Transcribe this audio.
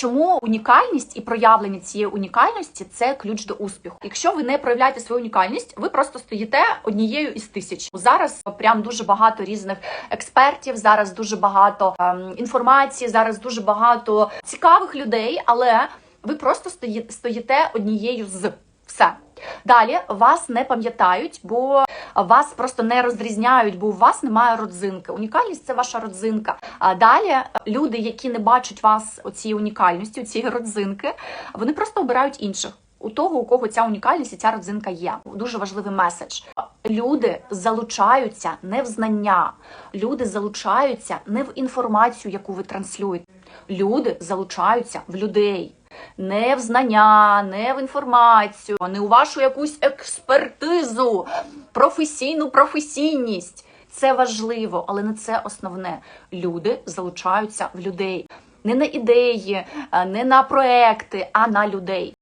Чому унікальність і проявлення цієї унікальності це ключ до успіху? Якщо ви не проявляєте свою унікальність, ви просто стоїте однією із тисяч. Зараз прям дуже багато різних експертів. Зараз дуже багато ем, інформації. Зараз дуже багато цікавих людей, але ви просто стої- стоїте однією з все. Далі вас не пам'ятають, бо вас просто не розрізняють, бо у вас немає родзинки. Унікальність це ваша родзинка. А далі люди, які не бачать вас оцієї унікальності, у цієї родзинки, вони просто обирають інших. У того, у кого ця унікальність і ця родзинка є. Дуже важливий меседж. Люди залучаються не в знання, люди залучаються не в інформацію, яку ви транслюєте. Люди залучаються в людей. Не в знання, не в інформацію, не у вашу якусь експертизу, професійну професійність. Це важливо, але не це основне. Люди залучаються в людей не на ідеї, е, не на проекти, а на людей.